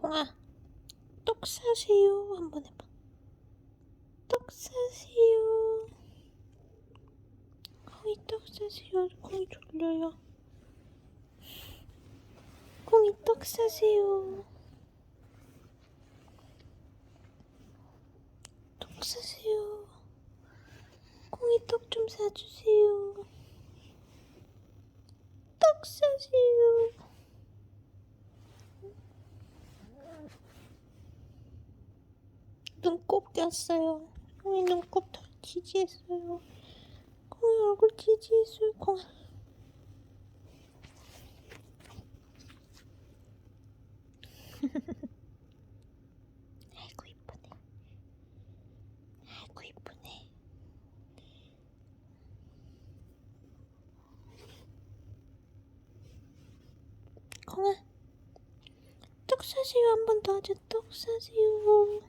콩아, 떡 사세요. 한번 해봐. 떡 사세요. 콩이 떡 사세요. 콩이 졸려요. 콩이 떡 사세요. 떡 사세요. 콩이 떡좀 사주세요. 떡 사세요. 눈곱 꼈어요. 콩이 눈곱 더 지지했어요. 콩이 얼굴 지지했어요. 콩아. 아이고 이쁘네. 아이고 이쁘네. 콩아. 떡 사세요. 한 번 더 하자. 떡 사세요.